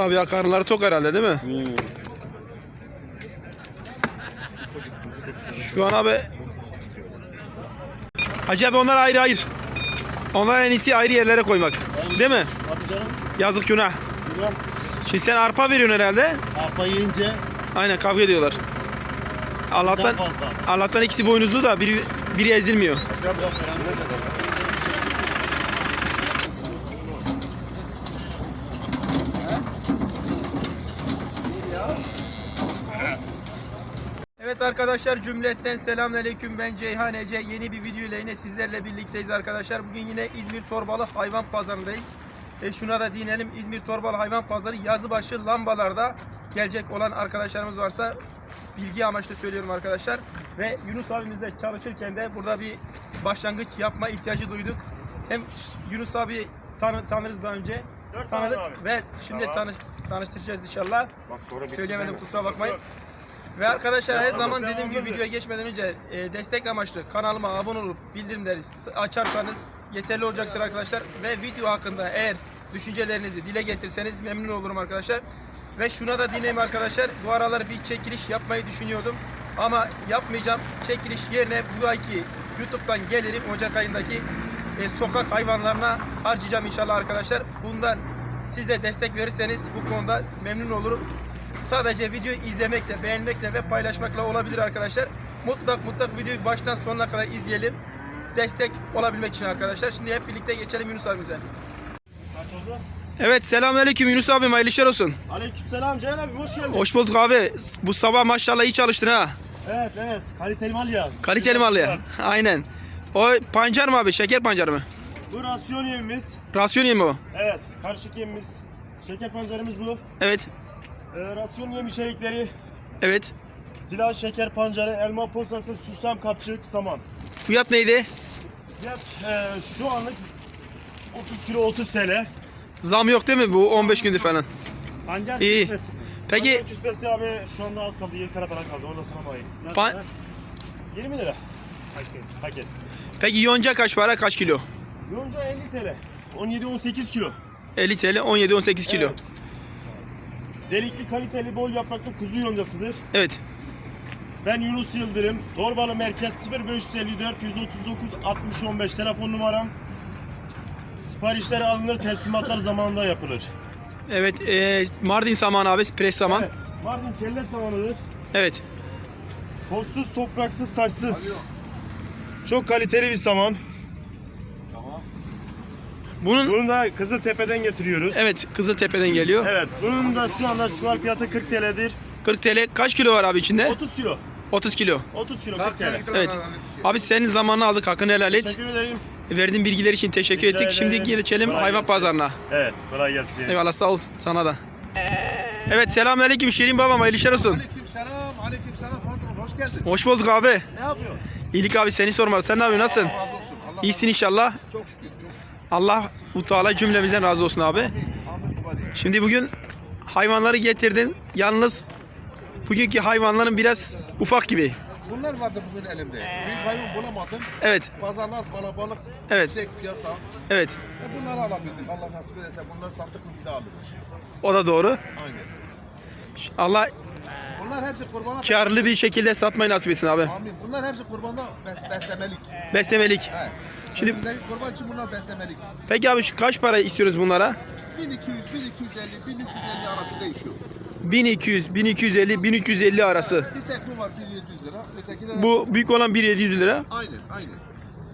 Tabii ya karnları tok herhalde değil mi? Şu an abi Hacı abi onlar ayrı ayrı. Onlar en iyisi ayrı yerlere koymak. Değil mi? Tabii canım. Yazık günah. Biliyorum. Şimdi sen arpa veriyorsun herhalde. Arpa yiyince Aynen kavga ediyorlar. Allah'tan fazla. Allah'tan ikisi boynuzlu da biri biri ezilmiyor. Yok önemli değil. Evet arkadaşlar cümletten selamünaleyküm. Ben Ceyhan Ece. Yeni bir video ile yine sizlerle birlikteyiz arkadaşlar. Bugün yine İzmir Torbalı Hayvan Pazarı'ndayız. E şuna da dinelim. İzmir Torbalı Hayvan Pazarı yazı başı lambalarda gelecek olan arkadaşlarımız varsa bilgi amaçlı söylüyorum arkadaşlar. Ve Yunus abimizle çalışırken de burada bir başlangıç yapma ihtiyacı duyduk. Hem Yunus abi tanı, tanırız daha önce. Tanıdık ve şimdi tanış, tanıştıracağız inşallah. Bak sonra söyleyemedim kusura bakmayın ve arkadaşlar her zaman dediğim gibi videoya geçmeden önce e, destek amaçlı kanalıma abone olup bildirimleri açarsanız yeterli olacaktır arkadaşlar. Ve video hakkında eğer düşüncelerinizi dile getirseniz memnun olurum arkadaşlar. Ve şuna da dinleyeyim arkadaşlar. Bu aralar bir çekiliş yapmayı düşünüyordum. Ama yapmayacağım. Çekiliş yerine bu ayki YouTube'dan gelirim Ocak ayındaki e, sokak hayvanlarına harcayacağım inşallah arkadaşlar. Bundan siz de destek verirseniz bu konuda memnun olurum. Sadece videoyu izlemekle, beğenmekle ve paylaşmakla olabilir arkadaşlar. Mutlak mutlak videoyu baştan sonuna kadar izleyelim. Destek olabilmek için arkadaşlar. Şimdi hep birlikte geçelim Yunus abimize. Evet selamünaleyküm Yunus abim hayırlı işler olsun. Aleykümselam Ceyhan abi hoş geldin. Hoş bulduk abi. Bu sabah maşallah iyi çalıştın ha. Evet evet kaliteli mal ya. Kaliteli mal ya. Aynen. O pancar mı abi? Şeker pancarı mı? Bu rasyon yemimiz. Rasyon yemi o. Evet karışık yemimiz. Şeker pancarımız bu. Evet. Ee, rasyon yem içerikleri Evet. silah şeker pancarı, elma posası, susam kapçık, saman. Fiyat neydi? Fiyat ee, şu anlık 30 kilo 30 TL. Zam yok değil mi bu 15 gündür falan? Pancar İyi. küspesi. Peki Pancar küspesi abi şu anda az kaldı 7 tane falan kaldı ondan sonra bakayım. Ne Pan- kadar? 20 lira. Paket. Paket. peki yonca kaç para? Kaç kilo? Yonca 50 TL. 17-18 kilo. 50 TL 17 18 kilo. Evet. Delikli kaliteli bol yapraklı kuzu yoncasıdır. Evet. Ben Yunus Yıldırım. Torbalı Merkez 0554 139 60 15 telefon numaram. Siparişler alınır, teslimatlar zamanında yapılır. Evet. e, Mardin samanı abi. Pres saman. Evet. Mardin kelle samanıdır. Evet. Tozsuz, topraksız, taşsız. Çok kaliteli bir saman. Bunun Bunu da Kızıltepe'den getiriyoruz. evet Kızıltepe'den geliyor. Evet. Bunun da şu anda şu an fiyatı 40 TL'dir. 40 TL kaç kilo var abi içinde? 30 kilo. 30 kilo. 30 kilo 40 TL. Evet. Abi senin zamanını aldık hakkını helal et. Teşekkür ederim. Verdiğin bilgiler için teşekkür Rica ettik. Şimdi ederim. geçelim Kolay hayvan gelsin. pazarına. Evet. Kolay gelsin. Eyvallah sağ ol sana da. Evet selamünaleyküm Şirin babam hayırlı işler olsun. Aleykümselam, aleykümselam patron hoş geldin. Hoş bulduk abi. Ne yapıyorsun? İyilik abi seni sormalı. Sen ne yapıyorsun? Nasılsın? Razı olsun. Allah İyisin inşallah. çok şükür. Allah bu Teala cümlemizden razı olsun abi. Şimdi bugün hayvanları getirdin. Yalnız bugünkü hayvanların biraz ufak gibi. Bunlar vardı bugün elimde. Büyük hayvan bulamadım. Evet. Pazarlar kalabalık. Evet. Yüksek piyasa. Evet. E bunları alabildim. Allah nasip ederse bunları sattık mı bir daha alırız. O da doğru. Aynen. Allah Bunlar hepsi kurbana. karlı bir şekilde satmayı nasip etsin abi. Amin. Bunlar hepsi kurbanda bes beslemelik. Beslemelik. He. Şimdi- kurban için bunlar beslemelik. Peki abi şu kaç para istiyoruz bunlara? 1200, 1250, 1350 arası değişiyor. 1200, 1250, 1350 arası. Bir tekli var 1700 lira. Öteki de Bu büyük olan 1700 lira. Aynen, aynen.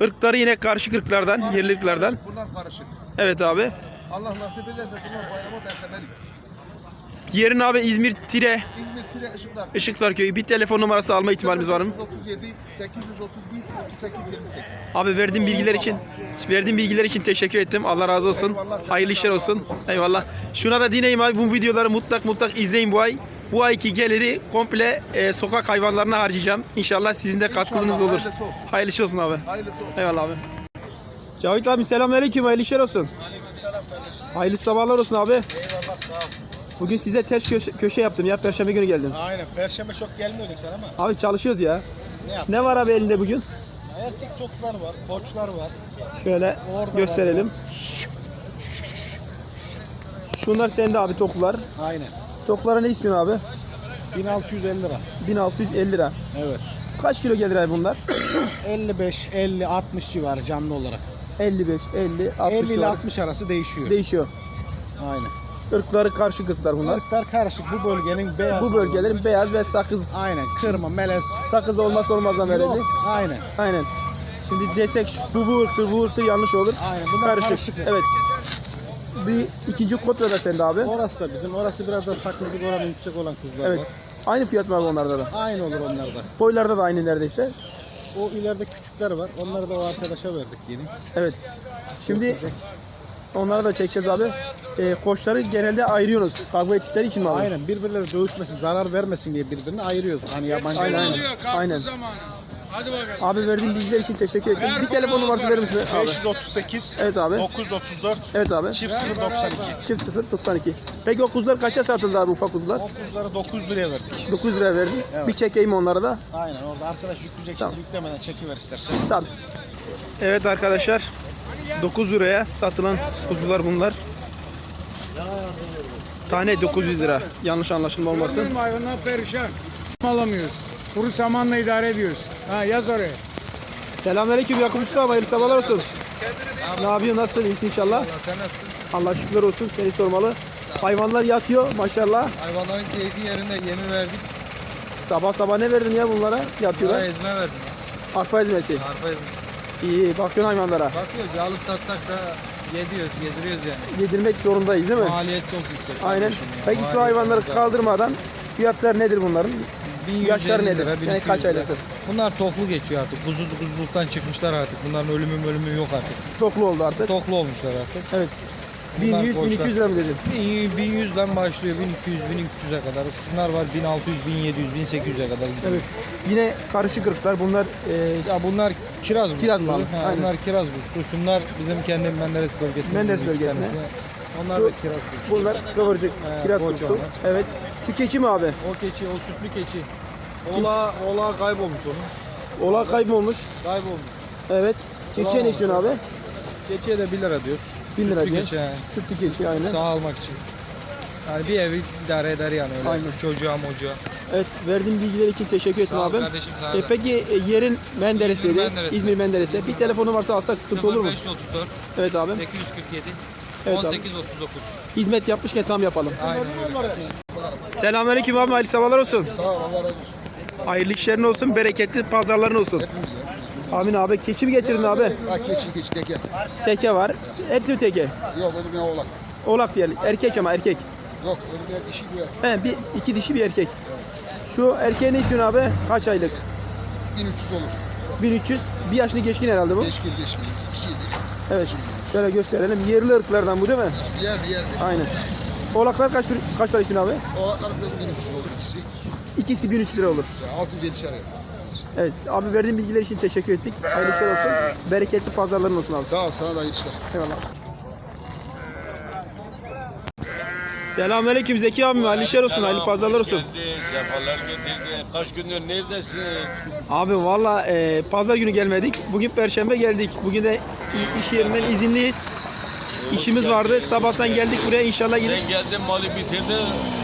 Irkları yine karşı ırklardan, yerli ırklardan. Bunlar karışık. Evet abi. Allah nasip ederse bunlar bayrama beslemelik. Yerin abi İzmir Tire İzmir Tire Işıklar. Işıklar Köyü. Bir telefon numarası alma ihtimalimiz var mı? 37 831 38 28. Abi verdiğin bilgiler için verdiğin bilgiler için teşekkür ettim. Allah razı olsun. Hayırlı işler olsun. Eyvallah. Şuna da dinleyin abi bu videoları mutlak mutlak izleyin bu ay. Bu ayki geliri komple e, sokak hayvanlarına harcayacağım. İnşallah sizin de katkınız olur. hayırlısı olsun. Hayırlı işler olsun abi. Hayırlısı olsun. Eyvallah abi. Cavit abi selamünaleyküm. Hayırlı işler olsun. Hayırlı sabahlar olsun abi. Eyvallah. Bugün size ters köşe, köşe yaptım ya. Perşembe günü geldim. Aynen. Perşembe çok gelmiyorduk sen ama. Abi çalışıyoruz ya. Ne yaptın? Ne var abi elinde bugün? Erkek çoklar var, koçlar var. Şöyle Orada gösterelim. Şunlar sende abi toklular. Aynen. Toklara ne istiyorsun abi? 1650 lira. 1650 lira. Evet. Kaç kilo gelir abi bunlar? 55, 50, 60 civarı canlı olarak. 55, 50, 60 50 ile civarı. 60 arası değişiyor. Değişiyor. Aynen. Irkları karşı ırklar bunlar. Irklar karışık. Bu bölgenin beyaz. Bu bölgelerin beyaz ve sakız. Aynen. Kırma, melez. Sakız olmazsa olmazdan melezi. Yok, Aynen. Aynen. Şimdi desek şu- bu bu ırktır, bu ırktır yanlış olur. Aynen, bunlar Karışık. Evet. Bir ikinci kopya da sende abi. Orası da bizim. Orası biraz da sakızlık oranı yüksek olan kuzular Evet. var. Aynı fiyat var onlarda da. Aynı olur onlarda. Boylarda da aynı neredeyse. O ileride küçükler var. Onları da o arkadaşa verdik yeni. Evet. Şimdi onları da çekeceğiz abi. Ee, koçları genelde ayırıyorsunuz. Kavga ettikleri için mi abi? Aynen. Birbirleri dövüşmesin, zarar vermesin diye birbirini ayırıyoruz. Hani yabancı. Aynen, aynen. Aynen. Hadi bakalım. Abi verdiğin bilgiler için teşekkür ederim. Bir telefon numarası verir misin abi? 538 Evet abi. 934 Evet abi. çift 092. Çift 0 92. Peki o kuzular kaça satıldı abi ufak kuzular? O kuzuları 9 liraya verdik. 9 liraya verdin. Bir çekeyim onları da. Aynen. Orada arkadaş yükleyecek. Tamam. Yüklemeden çekiver istersen. Tabii. Evet arkadaşlar. 9 liraya satılan kuzular bunlar. Tane 900 lira. Yanlış anlaşılma olmasın. Hayvanlar perişan. Alamıyoruz. Kuru samanla idare ediyoruz. Ha yaz oraya. Selamünaleyküm Yakup Usta. Hayırlı sabahlar olsun. Ne yapıyorsun? Nasılsın? İyisin inşallah. Sen nasılsın? Allah şükürler olsun. Seni sormalı. Hayvanlar yatıyor maşallah. Hayvanların keyfi yerinde yemi verdik. Sabah sabah ne verdin ya bunlara? Daha Yatıyorlar. ezme verdim. Arpa ezmesi. Arpa ezme. İyi bakıyorsun hayvanlara. Bakıyoruz alıp satsak da yediyoruz, yediriyoruz yani. Yedirmek zorundayız değil mi? Maliyet çok yüksek. Aynen. kardeşim ya. Peki şu hayvanları çok- kaldırmadan fiyatlar nedir bunların? 1150 yaşları lira, nedir? Yani 1200 kaç lira. aylıktır? Bunlar toklu geçiyor artık. Kuzu kuzuluktan çıkmışlar artık. Bunların ölümü ölümü yok artık. Toklu oldu artık. Toklu olmuşlar artık. Evet. Bunlar 1100 koçlar. 1200 lira mı dedin? 1100'den başlıyor 1200 1300'e kadar. Şunlar var 1600 1700 1800'e kadar gidiyor. Evet. Yine karışık ırklar. Bunlar e, Ya bunlar kiraz kuzusu. Kiraz malı, aynen. Bunlar kiraz kuzusu. Şunlar bizim kendi Menderes bölgesinde. Menderes bir bölgesinde. tanesi. Onlar Şu- da kiraz kuzusu. bunlar kıvırcık. He, kiraz koç kutusu. onlar. Evet. Şu keçi mi abi? O keçi, o sütlü keçi. Ola, ola kaybolmuş onun. Ola kaybolmuş. Kaybolmuş. Evet. Keçiye ne istiyorsun abi? Keçiye de 1 lira diyor. 1000 lira diye. keçi, he. Sütlü keçi aynen. Sağ almak için. Yani bir evi idare eder yani öyle. Aynen. Çocuğa mocuğa. Evet. Verdiğin bilgiler için teşekkür ederim Sağ ol abim. kardeşim sana E, da. peki e, yerin Menderes'teydi. İzmir Menderes'te. İzmir Menderes'te. Bir telefonu varsa alsak sıkıntı olur mu? 0534 Evet abi. 847 Evet abi. 1839. Hizmet yapmışken tam yapalım. Aynen öyle. Selamünaleyküm abi. Hayırlı sabahlar olsun. Sağ ol Allah razı olsun. Hayırlı işlerin olsun. Bereketli pazarların olsun. Hepimize. Amin abi. Keçi mi getirdin abi? Ha keçi keçi teke. Teke var. Hepsi mi teke? Yok öbürüne oğlak. Oğlak diyelim. Erkek ama erkek. Yok öbürüne dişi bu ya. He, bir, iki dişi bir erkek. Şu erkeğe ne istiyorsun abi? Kaç aylık? 1300 olur. 1300. Bir yaşını geçkin herhalde bu. Geçkin geçkin. İki yedir. Evet. Şöyle gösterelim. Yerli ırklardan bu değil mi? Yerli yerli. Aynen. Oğlaklar kaç kaç para istiyorsun abi? Oğlaklar da 1300 olur ikisi. İkisi 1300 lira olur. 650 şaraya. Evet. Abi verdiğin bilgiler için teşekkür ettik. Hayırlı işler olsun. Bereketli pazarların olsun abi. Sağ ol sana da iyi işler. Eyvallah. Selamünaleyküm Zeki abim. Hayırlı işler olsun. Hayırlı pazarlar olsun. Geldin, sefalar getirdin. Kaç gündür neredesin? Abi valla e, pazar günü gelmedik. Bugün perşembe geldik. Bugün de i- iş yerinden izinliyiz. İşimiz vardı. Sabahtan geldik buraya inşallah yine. Sen geldin malı bitirdin,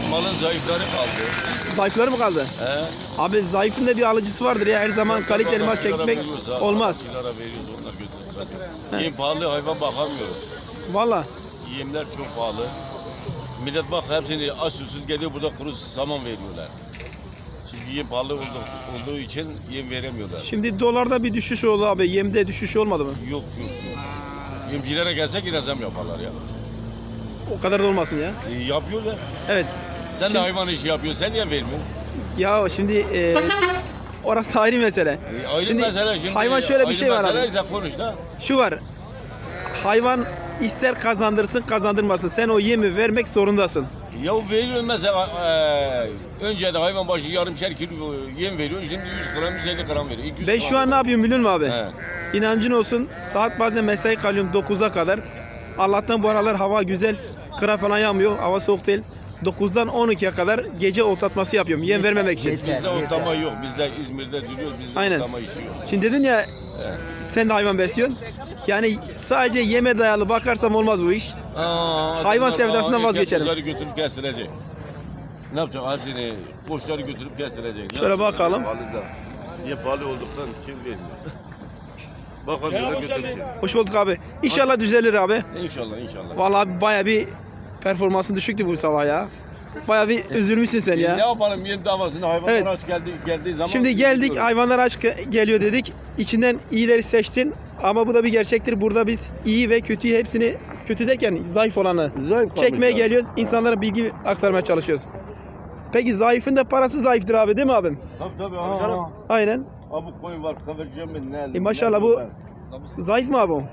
malın zayıfları kaldı. Zayıfları mı kaldı? He? Abi zayıfın da bir alıcısı vardır ya. Her zaman kaliteli mal çekmek olmaz. Sigara veriyoruz onlar götürüp Yem pahalı hayvan bakamıyoruz. Valla. Yemler çok pahalı. Millet bak hepsini aç susuz geliyor burada kuru saman veriyorlar. Çünkü yem pahalı olduğu, olduğu için yem veremiyorlar. Şimdi dolarda bir düşüş oldu abi. Yemde düşüş olmadı mı? Yok yok yok. Yemcilere gelse yine zam yaparlar ya. O kadar da olmasın ya. E, yapıyorlar. Evet. Sen Şimdi- de hayvan işi yapıyorsun. Sen niye vermiyorsun? Ya şimdi e, orası ayrı mesele. E, ayrı Şimdi mesele şimdi. hayvan şöyle bir şey var abi. konuş da. Şu var. Hayvan ister kazandırsın kazandırmasın. Sen o yemi vermek zorundasın. Ya veriyorsun mesela e, önce de hayvan başı yarımşer kilo yem veriyorsun. Şimdi 100 gram 150 gram veriyor. 200 Ben gram şu an ne veriyor. yapıyorum biliyor musun abi? He. İnancın olsun. Saat bazen mesai kalıyorum 9'a kadar. Allah'tan bu aralar hava güzel. Kıra falan yağmıyor. Hava soğuk değil. 9'dan 12'ye kadar gece otlatması yapıyorum. Yem vermemek için. Bizde otlama yok. Bizde İzmir'de duruyoruz. Bizde Aynen. otlama işi yok. Şimdi dedin ya Sen de hayvan besliyorsun. Yani sadece yeme dayalı bakarsam olmaz bu iş. Aa, Hayvan adamlar- sevdasından Aa, vazgeçelim. Kuşları götürüp kestirecek. Ne yapacak hepsini? Kuşları götürüp kestirecek. Ne Şöyle yapacak? bakalım. Pahalı da. Niye pahalı olduktan kim vermiyor? Bakalım bize hoş geldin. götürecek. Hoş bulduk abi. İnşallah düzelir abi. İnşallah inşallah. Vallahi baya bir performansın düşüktü bu sabah ya. Baya bir üzülmüşsün sen Ne ya. yapalım yeni davasında hayvanlar Evet. aç geldi, geldiği zaman. Şimdi geldik üzülüyoruz. hayvanlar aç ge- geliyor dedik. İçinden iyileri seçtin ama bu da bir gerçektir. Burada biz iyi ve kötüyü hepsini kötü derken zayıf olanı Zayıf çekmeye geliyoruz. İnsanlara bilgi aktarmaya çalışıyoruz. Peki zayıfın da parası zayıftır abi değil mi abim? Tabii tabii. Aa, Aynen. Abuk koyun var, kıvırcığım ben ne? E maşallah bu- Zayıf mı abi o?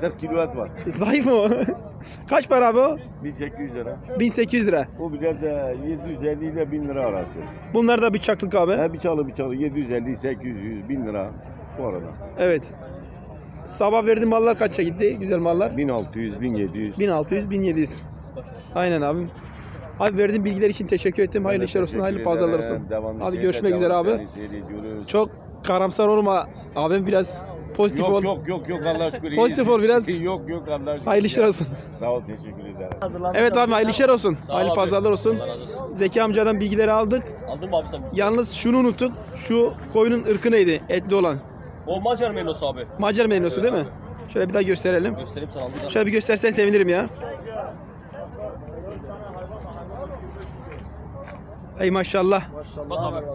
40 kilo et var. Zayıf mı o? Kaç para abi o? 1800 lira. 1800 lira. O birer de 750 ile 1000 lira arası. Bunlar da bıçaklık abi. He bir çalı bir çalı 750, 800, 1000 lira bu arada. Evet. Sabah verdiğim mallar kaça gitti? Güzel mallar. 1600, 1700. 1600, 1700. Aynen abim. Abi verdiğin bilgiler için teşekkür ettim. Hayırlı işler olsun, hayırlı pazarlar olsun. Hadi görüşmek üzere abi. Çok karamsar olma. Abim biraz pozitif yok, ol. Yok yok yok Allah aşkına. Pozitif ol biraz. Yok yok Allah aşkına. Hayırlı işler olsun. Sağ ol teşekkür ederim. Evet abi hayırlı işler olsun. hayırlı pazarlar olsun. Zeki amcadan bilgileri aldık. Aldın mı abi sen? Yalnız şunu unuttuk. Şu koyunun ırkı neydi? Etli olan. O Macar menosu abi. Macar meynosu değil mi? Şöyle bir daha gösterelim. Göstereyim sana aldın. Şöyle bir göstersen sevinirim ya. Ey maşallah. Bak abi.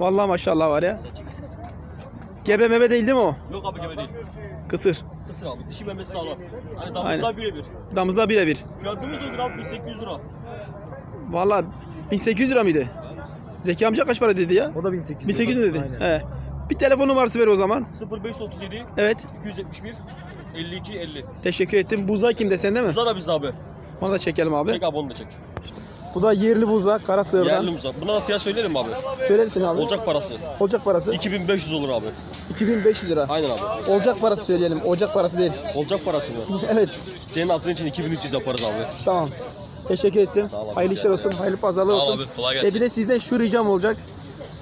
Vallahi maşallah var ya. Gebe mebe değil değil mi o? Yok abi gebe değil. Kısır. Kısır abi. Dişi memesi sağlam. Hani Aynen. damızda birebir. Damızda birebir. Fiyatımız da gram 1800 lira. Vallahi 1800 lira mıydı? Zeki amca kaç para dedi ya? O da 1800. 1800 mi dedi? He. Bir telefon numarası ver o zaman. 0537 Evet. 271 52 50. Teşekkür ettim. Buza kimde sende mi? Buza da bizde abi. Onu da çekelim abi. Çek abi onu da çek. Bu da yerli buza. Kara sığırdan. Yerli buza. Buna da fiyat söylerim abi. Söylersin abi. Olacak parası. Olacak parası. 2500 olur abi. 2500 lira. Aynen abi. Olacak parası söyleyelim. Ocak parası değil. Olacak parası mı? evet. Senin aklın için 2300 yaparız abi. Tamam. Teşekkür ettim. Sağ ol abi. Hayırlı işler olsun. Hayırlı pazarlar Sağ ol olsun. abi, kolay E gelsin. bir de sizden şu ricam olacak.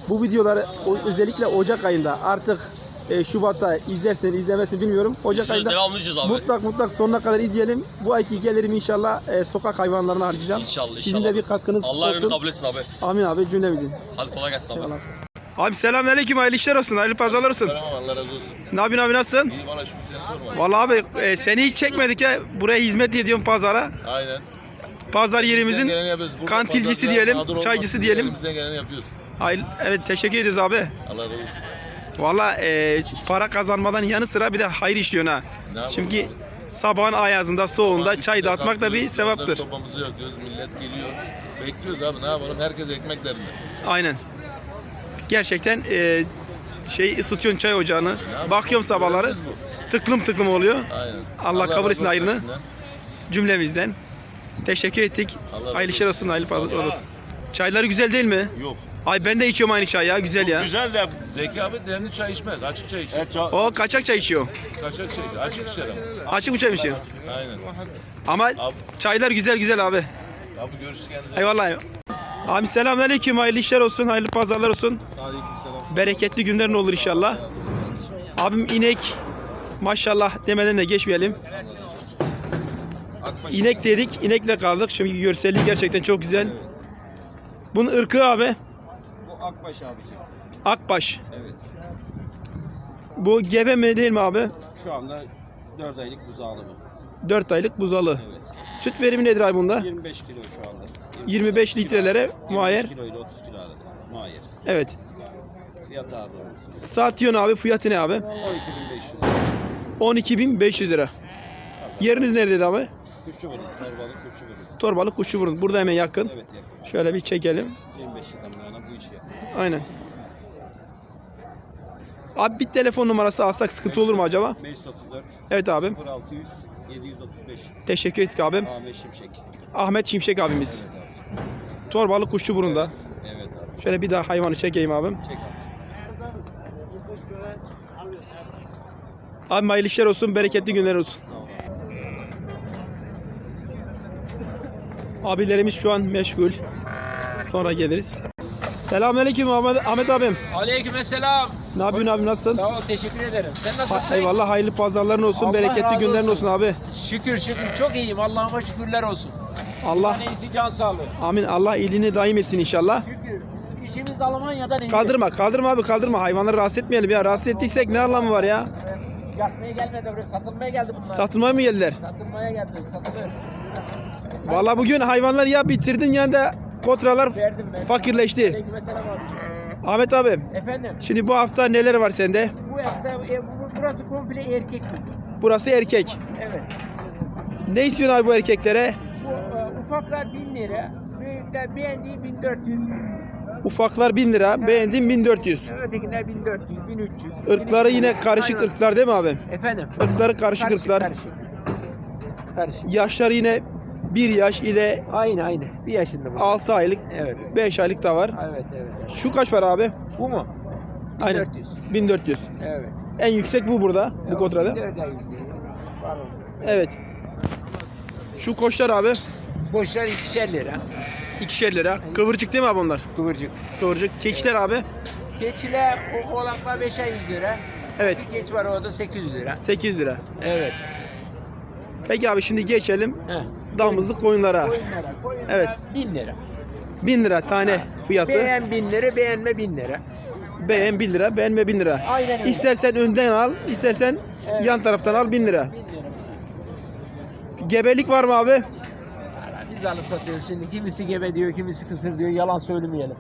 Bu videoları o- özellikle Ocak ayında artık e, Şubat'ta izlersen izlemezsin bilmiyorum. Ocak ayında abi. mutlak mutlak sonuna kadar izleyelim. Bu ayki gelirim inşallah e, sokak hayvanlarına harcayacağım. İnşallah, Sizin inşallah. de bir katkınız Allah olsun. kabul etsin abi. Amin abi cümlemizin. Hadi kolay gelsin abi. Eyvallah. Abi selamünaleyküm. Hayırlı işler olsun. Hayırlı pazarlar olsun. Allah razı olsun. Ne yapıyorsun abi nasılsın? İyi bana şükür seni sorma. Vallahi abi e, seni hiç çekmedik ya. Buraya hizmet ediyorum pazara. Aynen. Pazar yerimizin geleni yapıyoruz. Burada kantilcisi diyelim, mağdur çaycısı diyelim. diye Elimizden geleni yapıyoruz. hayır, evet teşekkür ediyoruz abi. Allah razı olsun. Valla e, para kazanmadan yanı sıra bir de hayır işliyorsun ha. Ne Çünkü abi? sabahın ayazında, soğuğunda çay dağıtmak da bir sevaptır. Sopamızı yakıyoruz. Millet geliyor. Bekliyoruz abi ne yapalım. Herkes ekmek derinde. Aynen. Gerçekten e, şey ısıtıyorsun çay ocağını. Bakıyorum sabahları tıklım tıklım oluyor Aynen. Allah kabul razı etsin hepsinden. cümlemizden. Teşekkür ettik. Allah Hayırlı işler olsun. hayırlı pazarlar olsun. Çayları güzel değil mi? Yok. Ay ben de içiyorum aynı çay ya, güzel ya. Güzel de Zeki abi demli çay içmez. Açık çay içer. et ça- O kaçak çay içiyor. Kaçak çay içer. Açık içer ama. Açık mı çay içiyor? Aynen. Ama çaylar güzel güzel abi. Abi görüşürüz kendine. Eyvallah. Abi selamünaleyküm. Hayırlı işler olsun, hayırlı pazarlar olsun. Aleykümselam. Bereketli günlerin olur inşallah. Abim inek maşallah demeden de geçmeyelim. İnek dedik, inekle kaldık. Çünkü görselliği gerçekten çok güzel. Bunun ırkı abi Akbaş abicim. Akbaş. Evet. Bu gebe mi değil mi abi? Şu anda 4 aylık buzağlı bu. 4 aylık buzalı. Evet. Süt verimi nedir abi bunda? 25 kilo şu anda. 25 litrelere 25 muayyer. kilo ile 30 kilo arası. Muayyer. Evet. Fiyatı abi. Satıyorsun abi fiyatı ne abi? 12.500 lira. 12.500 lira. Yeriniz neredeydi abi? Kuşçu burun. Torbalı kuşçu burun. Torbalı Kuşçuburnu. Burada hemen yakın. Evet yakın. Şöyle bir çekelim. 25 yıldan yana bu işi yapıyor. Aynen. Abi bir telefon numarası alsak sıkıntı olur mu acaba? 534 Evet abim. 0600 735 Teşekkür ettik abim. Ahmet Şimşek. Ahmet Şimşek abimiz. Evet abi. Torbalı Kuşçuburnu'nda. Evet abi. Şöyle bir daha hayvanı çekeyim abim. Çek abi. Abi hayırlı işler olsun, bereketli günler olsun. Abilerimiz şu an meşgul. Sonra geliriz. Selamünaleyküm Ahmet, Ahmet abim. Aleykümselam. Ne yapıyorsun abi nasılsın? Sağ ol teşekkür ederim. Sen Ha, nasılsın? eyvallah hayırlı pazarların olsun, Allah bereketli günlerin olsun. olsun abi. Şükür şükür çok iyiyim. Allah'ıma şükürler olsun. Allah En iyisi can sağlığı. amin Allah iyiliğini daim etsin inşallah. Şükür. İşimiz Almanya'dan iyi. Kaldırma kaldırma abi kaldırma hayvanları rahatsız etmeyelim ya rahatsız ettiysek ne anlamı var ya? Yatmaya gelmedi buraya. Satılmaya geldi bunlar. Satılmaya mı geldiler? Satılmaya geldi. Satılır. Vallahi bugün hayvanlar ya bitirdin ya da kotralar Verdim ben. fakirleşti. Aleykümselam. Ahmet abi Efendim şimdi bu hafta neler var sende? bu hafta e, bu- burası komple erkek. Burası erkek. Evet. Ne istiyorsun abi bu erkeklere? Bu e, ufaklar 1000 lira. Büyükler beğendiği 1400. Ufaklar 1000 lira, beğendiğim 1400. Ötekiler 1400, 1300. Irkları yine karışık Aynen. ırklar değil mi abi? Efendim. Irkları karışık ırklar. Karışık. Karışık. Yaşları yine 1 yaş ile Aynı aynı. Bir yaşında bu. 6 aylık, Evet. 5 aylık da var. Evet evet. Şu kaç para abi? Bu mu? Aynen. 1400. 1400. Evet. En yüksek bu burada, bu kotrada. 1400. Pardon. Evet. Şu koçlar abi Boşlar ikişer lira. ikişer lira. Kıvırcık değil mi abi onlar? Kıvırcık. Kıvırcık. Keçiler abi. Keçiler o oğlaklar 5'e 100 lira. Evet. Bir geç var orada 800 lira. 8 lira. Evet. Peki abi şimdi geçelim Heh. Damızlık koyunlara. Koyunlara. Koyunlara Evet. 1000 lira. 1000 lira tane fiyatı. Beğen 1000 lira, beğenme 1000 lira. Beğen 1000 lira, beğenme 1000 lira. Aynen öyle. İstersen önden al, istersen Evet. yan taraftan al 1000 lira. 1000 lira. Gebelik var mı abi? Biz alıp satıyoruz şimdi. Kimisi gebe diyor, kimisi kısır diyor. Yalan söylemeyelim.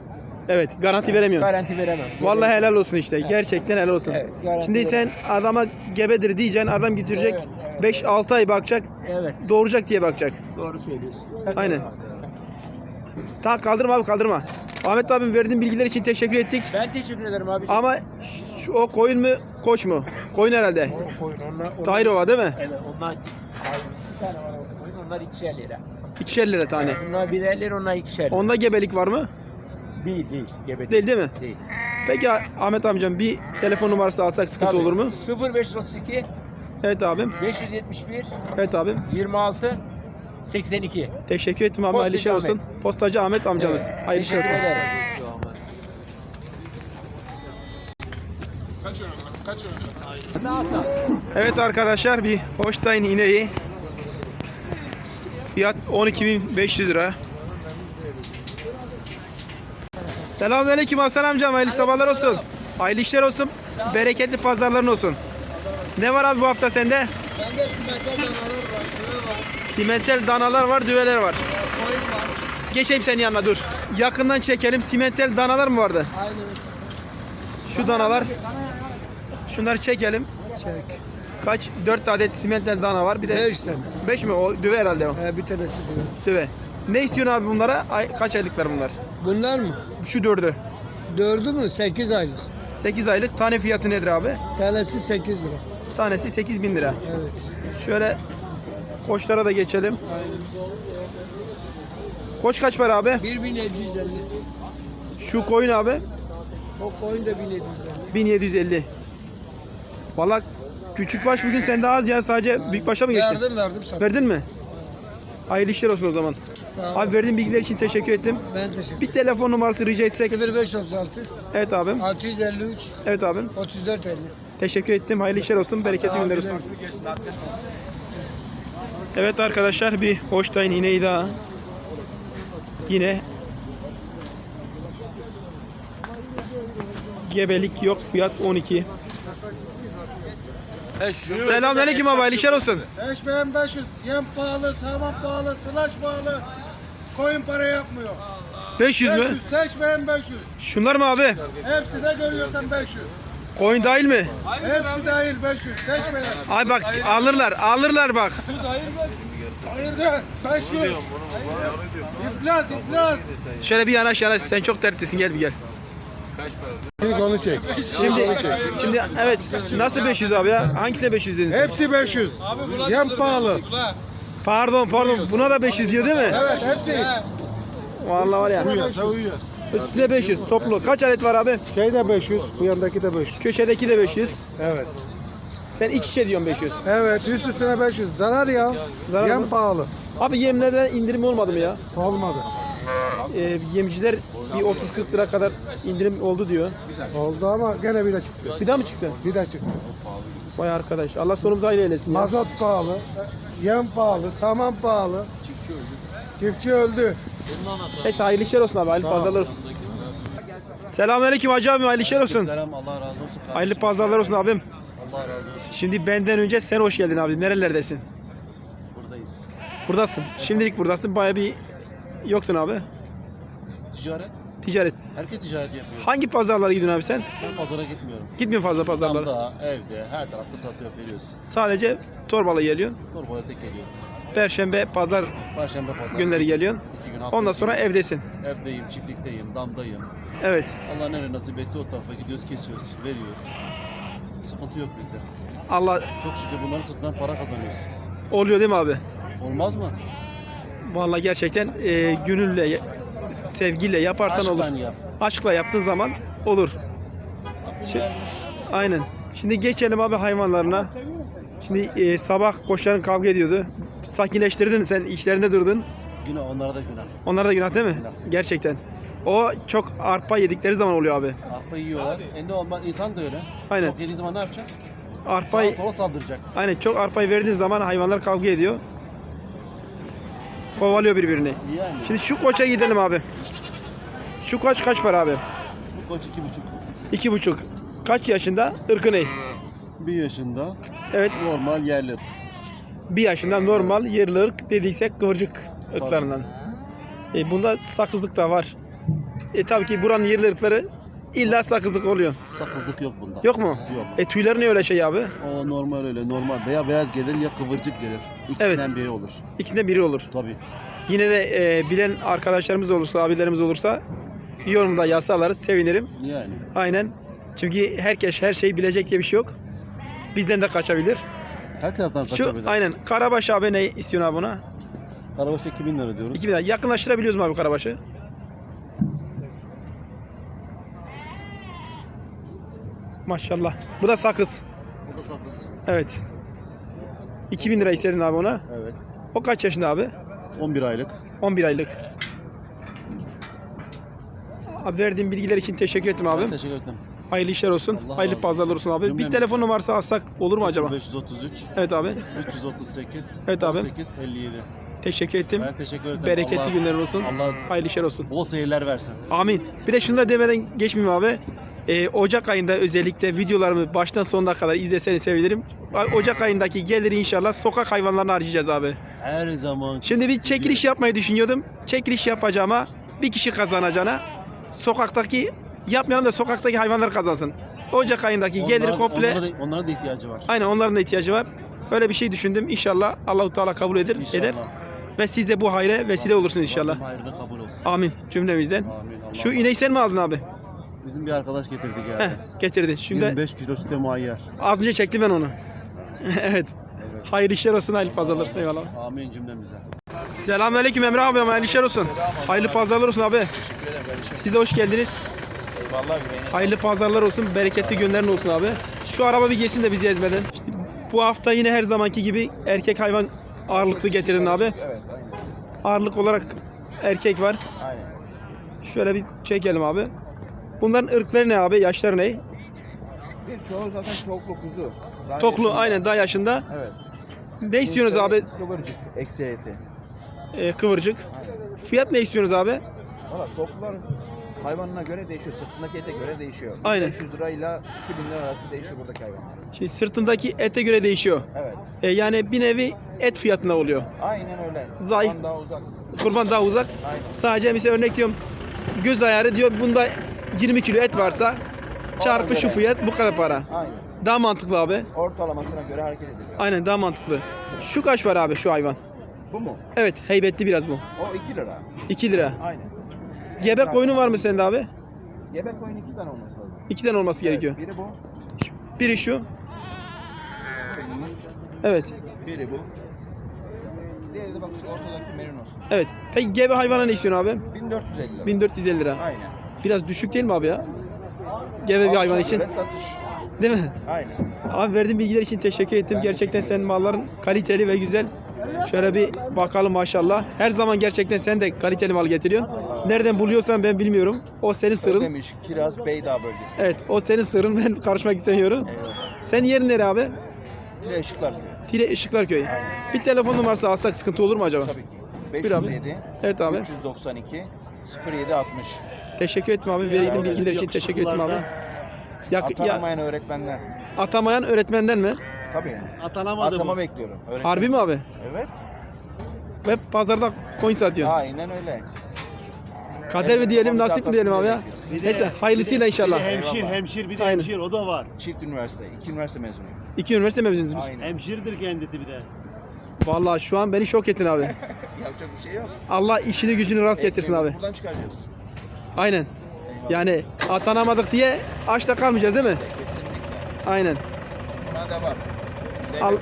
Evet, garanti veremiyorum. Garanti veremem. Vallahi helal olsun işte. Gerçekten helal olsun. Evet, Şimdi sen adama gebedir diyeceksin, adam götürecek. Evet, evet. 5-6 ay bakacak, Evet. doğuracak diye bakacak. Doğru söylüyorsun. Aynen. Tamam kaldırma abi kaldırma. Ahmet abim verdiğin bilgiler için teşekkür ettik. Ben teşekkür ederim abi. Ama şu o koyun mu, koç mu? Koyun herhalde. O koyun onlar. onlar Tayrova değil mi? Evet onlar. Bir tane var orada koyun. Onlar ikişer lira. İkişer lira tane. Bunlar birer lira, onlar ikişer lira. Onda gebelik var mı? Değil değil. Gebe Değil değil mi? Değil. Peki Ahmet amcam bir telefon numarası alsak sıkıntı Tabii. olur mu? 0532 Evet abim. 571 Evet abim. 26 82. Teşekkür ettim abi. Postacı Hayırlı işler olsun. Postacı Ahmet amcamız. Hayırlı işler Teşekkür olsun. ederim. Evet arkadaşlar bir Holstein ineği. Fiyat 12.500 lira. Selamünaleyküm Hasan amcam. Hayırlı sabahlar olsun. Hayırlı işler olsun. Bereketli pazarların olsun. Ne var abi bu hafta sende? Bende simental danalar var, köy var, Simentel danalar var, düveler var. koyun var. Geçeyim senin yanına dur. Yakından çekelim. Simentel danalar mı vardı? Aynen. Şu danalar. Şunları çekelim. Çek. Kaç? 4 adet simentel dana var. Bir de Beş tane. 5 mi? O düve herhalde o. He, bir tanesi bu. Düve. Ne istiyorsun abi bunlara? Ay, kaç aylıklar bunlar? Bunlar mı? Şu dördü. Dördü mü? Sekiz aylık. 8 aylık. Tane fiyatı nedir abi? Tanesi sekiz lira. Tanesi 8 bin lira. Evet. Şöyle koçlara da geçelim. Aynen. Koç kaç para abi? 1750. Şu koyun abi O koyun da 1750. 1750. Valla küçük baş bugün sende az ya sadece büyük başa mı geçti? Verdim verdim sana. Verdin mi? Hayırlı işler olsun o zaman. Sağ ol. Abi verdiğin bilgiler için teşekkür ettim. Ben teşekkür Bir telefon numarası rica etsek. 0536 Evet abim. 653 Evet abim. 34 50. Teşekkür ettim. Hayırlı işler olsun. Bereketli günler olsun. Evet arkadaşlar bir Holstein ineği daha. Yine gebelik yok. Fiyat 12. Selamünaleyküm abi. Hayırlı işler olsun. Seçmeyen 500. Yem pahalı, saman pahalı, sılaç pahalı. Koyun para yapmıyor. 500 mü? 500 seçmeyen 500. Şunlar mı abi? Hepsi de görüyorsan 500. Koyun dahil mi? Hepsi dahil 500. Seçmeyen. Ay bak alırlar. Alırlar bak. Hayır de 500. İflas iflas. Şöyle bir yanaş yanaş. Sen çok dertlisin. Gel bir gel. Onu çek. Şimdi şimdi evet. Nasıl 500 abi ya? Hangisine 500 dedin? sen? Hepsi 500. Yem pahalı. Pardon pardon. Buna da 500 diyor değil mi? Evet hepsi. Vallahi var ya. uyuyor. Üstüne 500 toplu. Kaç adet var abi? Şey de 500. Bu yandaki de 500. Köşedeki de 500. Evet. Sen iç içe diyorsun 500. Evet üst üstüne 500. Zarar ya. Zarar Yem mı? pahalı. Abi yemlerden indirim olmadı mı ya? Olmadı. e, yemciler bir 30-40 lira kadar indirim oldu diyor. Oldu ama gene bir de çıktı. Bir daha mı çıktı? Bir de çıktı. Vay arkadaş. Allah sonumuzu hayır eylesin ya. Mazot pahalı, yem pahalı, saman pahalı. Çiftçi öldü. Neyse hayırlı işler olsun abi. Hayırlı pazarlar olsun. Selamünaleyküm hacı abi. Hayırlı işler olsun. Selam Allah razı olsun. Hayırlı pazarlar olsun abim. Allah razı olsun. Şimdi benden önce sen hoş geldin abi. Nerelerdesin? Buradayız. Buradasın. Şimdilik buradasın. Baya bir yoktun abi. Ticaret. Ticaret. Herkes ticaret yapıyor. Hangi pazarlara gidiyorsun abi sen? Ben pazara gitmiyorum. Gitmiyor fazla pazarlara. Damda, evde, her tarafta satıyor veriyoruz. Sadece torbalı geliyorsun. Torbaya tek geliyor. Perşembe, pazar Perşembe pazar. günleri geliyorsun. İki gün hafta Ondan sonra evdesin. Evdeyim, çiftlikteyim, damdayım. Evet. Allah nereye nasip etti o tarafa gidiyoruz, kesiyoruz, veriyoruz. Sıkıntı yok bizde. Allah Çok şükür bunların sırtından para kazanıyoruz. oluyor değil mi abi? Olmaz mı? Vallahi gerçekten e, gönülle, sevgiyle yaparsan olur. Aşkla yap. Aşkla yaptığın zaman olur. Şey- aynen. Şimdi geçelim abi hayvanlarına. Şimdi e, sabah koçların kavga ediyordu. Sakinleştirdin sen işlerinde durdun. Günah onlara da günah. Onlar da günah değil mi? Günah. Gerçekten. O çok arpa yedikleri zaman oluyor abi. Arpa yiyorlar. E ne olmaz? İnsan da öyle. Aynen. Çok yediği zaman ne yapacak? Arpayı Sağa sola saldıracak. aynen çok arpayı verdiğin zaman hayvanlar kavga ediyor. Kovalıyor birbirini. Yani. Şimdi şu koça gidelim abi. Şu koç kaç para abi? Bu koç iki buçuk. İki buçuk. Kaç yaşında? Irkı ne? Bir yaşında Evet. normal yerli. Bir yaşında normal yerli ırk dediysek kıvırcık ırklarından. E, bunda sakızlık da var. E tabii ki buranın yerli ırkları illa sakızlık oluyor. Sakızlık yok bunda. Yok mu? Yok. E tüyleri ne öyle şey abi? O normal öyle normal. Ya beyaz gelir ya kıvırcık gelir. İkisinden Evet. biri olur. İkisinden biri olur. Tabii. Yine de e, bilen arkadaşlarımız olursa, abilerimiz olursa yorumda yazsalar sevinirim. Yani. Aynen. Çünkü herkes her şeyi bilecek diye bir şey yok. Bizden de kaçabilir. Her taraftan Şu kaçabilir. aynen Karabaş abi ne istiyorsun abi buna? Karabaş 2000 lira diyoruz. 2000 lira. Yakınlaştırabiliyoruz mu abi Karabaş'ı? Maşallah. Bu da sakız. Bu da sakız. Evet. 2000 lira istedin abi ona. Evet. O kaç yaşında abi? 11 aylık. 11 aylık. Abi verdiğin bilgiler için teşekkür ettim abim. Teşekkür ederim. Hayırlı işler olsun. Allah Hayırlı razı pazarlar olsun abi. Bir telefon numarası alsak olur mu acaba? 533 Evet abi. 338 Evet abi. 18 57. Teşekkür ettim. Ben teşekkür ederim. Bereketli Allah, günler olsun. Allah Hayırlı işler olsun. bol seyirler versin. Amin. Bir de şunu da demeden geçmeyeyim abi. Ee, Ocak ayında özellikle videolarımı baştan sonuna kadar izleseniz sevinirim. Ocak ayındaki geliri inşallah sokak hayvanlarına harcayacağız abi. Her zaman. Şimdi bir çekiliş yapmayı düşünüyordum. Çekiliş yapacağıma bir kişi kazanacağına sokaktaki yapmayalım da sokaktaki hayvanlar kazansın. Ocak ayındaki geliri Onlara- komple Onlara da, onlara da ihtiyacı var. aynen onların da ihtiyacı var. Öyle bir şey düşündüm. İnşallah Allahu Teala kabul eder, İnşallah. eder ve siz de bu hayre vesile olursunuz inşallah. Hayrını kabul olsun. Amin cümlemizden. Amin. Allah Şu Allah. ineği sen mi aldın abi? Bizim bir arkadaş getirdi geldi. Heh, getirdin. Şimdi 25 kilo sütte muayyer. az önce çektim ben onu. evet. Hayırlı işler olsun, hayırlı pazarlar olsun. Eyvallah. Amin cümlemize. Selamünaleyküm Emre abi, hayırlı işler olsun. Hayırlı pazarlar olsun abi. Siz de hoş geldiniz. Hayırlı pazarlar olsun, bereketli günlerin olsun abi. Şu araba bir geçsin de bizi ezmeden. İşte bu hafta yine her zamanki gibi erkek hayvan ağırlıklı getirin abi. Ağırlık olarak erkek var. Şöyle bir çekelim abi. Bunların ırkları ne abi? Yaşları ne? Birçoğu zaten toklu kuzu. Daha Toklu yaşında. aynen daha yaşında. Evet. Ne istiyorsunuz abi? Kıvırcık, eksi eti. Ee, kıvırcık. Fiyat ne istiyorsunuz abi? Valla toklular hayvanına göre değişiyor. Sırtındaki ete göre değişiyor. Aynen. 500 lirayla 2000 lira arası değişiyor buradaki hayvanlar. Şimdi sırtındaki ete göre değişiyor. Evet. Ee, yani bir nevi et fiyatına oluyor. Aynen öyle. Zayıf. Ondan daha uzak. Kurban daha uzak. Aynen. Sadece mesela örnek diyorum göz ayarı diyor bunda 20 kilo et varsa çarpı şu fiyat bu kadar para. Aynen. Daha mantıklı abi. Ortalamasına göre hareket ediyor. Aynen daha mantıklı. Şu kaç para abi şu hayvan? Bu mu? Evet heybetli biraz bu. O 2 lira. 2 lira. Aynen. Gebe koyunu var mı sende abi? Gebek koyun 2 tane olması lazım. 2 tane olması gerekiyor. Evet, biri bu. Biri şu. Evet. Biri bu. Diğeri de bak şu ortadaki merinos. Evet. Peki gebe hayvana ne istiyorsun abi? 1450 lira. 1450 lira. Aynen. Biraz düşük değil mi abi ya? Gebe bir hayvan için. Değil mi? Aynen. Abi verdiğin bilgiler için teşekkür ettim. Gerçekten senin malların kaliteli ve güzel. Şöyle bir bakalım maşallah. Her zaman gerçekten sen de kaliteli mal getiriyorsun. Nereden buluyorsan ben bilmiyorum. O senin sırrın. Ödemiş, Kiraz, Beydağ bölgesi. Evet o senin sırrın. Ben karışmak istemiyorum. Eyvallah. Senin yerin nere abi? Tire Işıklar Köyü. Tire Işıklarköy. Bir telefon numarası alsak sıkıntı olur mu acaba? Tabii ki. Buyur abi. 507 Evet abi. 392 0760. Teşekkür ettim abi. Verdiğin bilgiler için teşekkür ettim abi. Yak, ya, Atanamayan öğretmenler. atamayan öğretmenden mi? Tabii. Atanamadı Atama bu. bekliyorum. Öğretmen. Harbi mi abi? Evet. Ve pazarda coin satıyorsun. Aynen öyle. Kader mi diyelim, nasip mi diyelim abi ya? Bir de- Neyse hayırlısıyla Bir inşallah. de hemşir, Eyvallah. hemşir bir de Aynen. hemşir o da var. Çift üniversite. iki üniversite mezunuyum. İki üniversite mezunusunuz. Aynen. Hemşirdir kendisi bir de. Vallahi şu an beni şok ettin abi. Yapacak bir şey yok. Allah işini gücünü rast getirsin abi. Buradan çıkaracağız. Aynen. Yani atanamadık diye açta kalmayacağız değil mi? Kesinlikle. Aynen. Buna da var. Al-.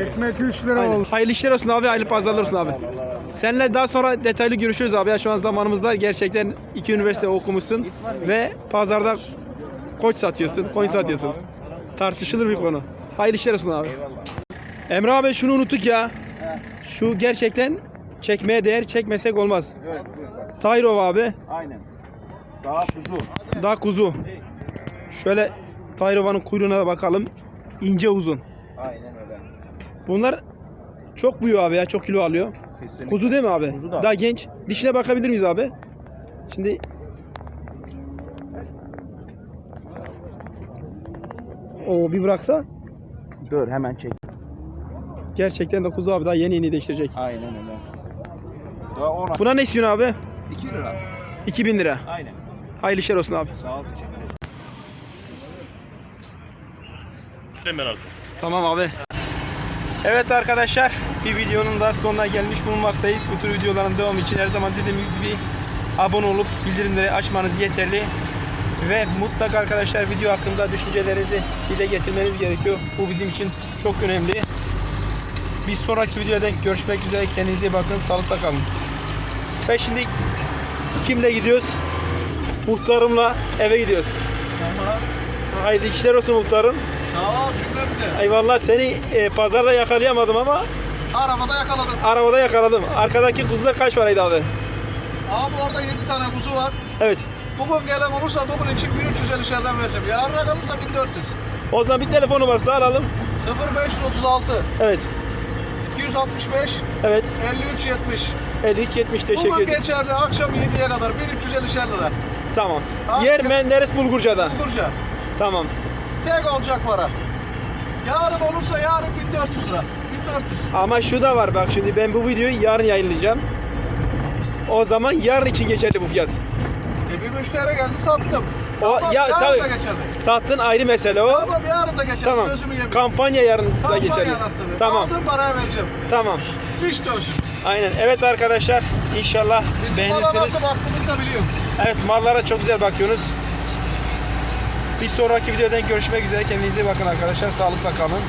Ekmek 3 lira Aynen. oldu. Hayırlı işler olsun abi, hayırlı pazarlar olsun abi. Seninle daha sonra detaylı görüşürüz abi. Ya şu an zamanımız dar. Gerçekten iki üniversite okumuşsun ve pazarda koç satıyorsun, coin satıyorsun. Tartışılır bir konu. Hayırlı işler olsun abi. Emre abi şunu unuttuk ya. Şu gerçekten çekmeye değer, çekmesek olmaz. Evet bak. Tayrov abi, Aynen. Daha kuzu. daha kuzu. Şöyle Tayrova'nın kuyruğuna da bakalım. İnce uzun. Aynen öyle. Bunlar çok büyüyor abi ya, çok kilo alıyor. Kesinlikle. Kuzu değil mi abi? Kuzu da. Daha genç. Dişine bakabilir miyiz abi? Şimdi O bir bıraksa Dur hemen çek. gerçekten de kuzu abi daha yeni yeni değiştirecek. Aynen öyle. Daha 10 Buna ne istiyorsun abi? 2 lira. 2000 lira. Aynen. Hayırlı işler olsun abi. Sağ ol teşekkür ederim. Hemen artık. Tamam abi. Evet arkadaşlar bir videonun da sonuna gelmiş bulunmaktayız. Bu tür videoların devamı için her zaman dediğimiz gibi abone olup bildirimleri açmanız yeterli. Ve mutlaka arkadaşlar video hakkında düşüncelerinizi dile getirmeniz gerekiyor. Bu bizim için çok önemli. Bir sonraki videoda görüşmek üzere. Kendinize bakın. Sağlıkla kalın. Ve şimdi kimle gidiyoruz? Muhtarımla eve gidiyoruz. Hayırlı işler olsun muhtarım. Sağ ol cümlemize. Eyvallah seni e, pazarda yakalayamadım ama Arabada yakaladım. arabada yakaladım. Arkadaki kuzular kaç paraydı abi? Abi orada 7 tane kuzu var. Evet. Bugün gelen olursa bugün için 1350'şerden vereceğim. Yarına kalırsa 1400. O zaman bir telefon numarası alalım. 0536 Evet. 265 Evet. 53 70. 53 70 teşekkür Bugün ederim. geçerli akşam 7'ye kadar 1350'şer lira. Tamam. Abi, Yer Menderes Bulgurca'da. Bulgurca. Tamam. Tek olacak para. Yarın olursa yarın 1400 lira. 1400. Ama şu da var bak şimdi ben bu videoyu yarın yayınlayacağım. O zaman yarın için geçerli bu fiyat. E bir müşteri geldi sattım. O Tamam, ya yarın tabii. da geçerli. Sattın ayrı mesele o. Tamam yarın da geçerli. Tamam. Sözümü yemin. Kampanya yarın da Kampanya geçerli. anasını. Tamam. Aldığım paraya vereceğim. Tamam. İş dönsün. Aynen. Evet arkadaşlar inşallah Bizim mala beğenirsiniz. nasıl baktığımızı da biliyorum. Evet mallara çok güzel bakıyorsunuz. Bir sonraki videodan görüşmek üzere. Kendinize iyi bakın arkadaşlar. Sağlıkla kalın.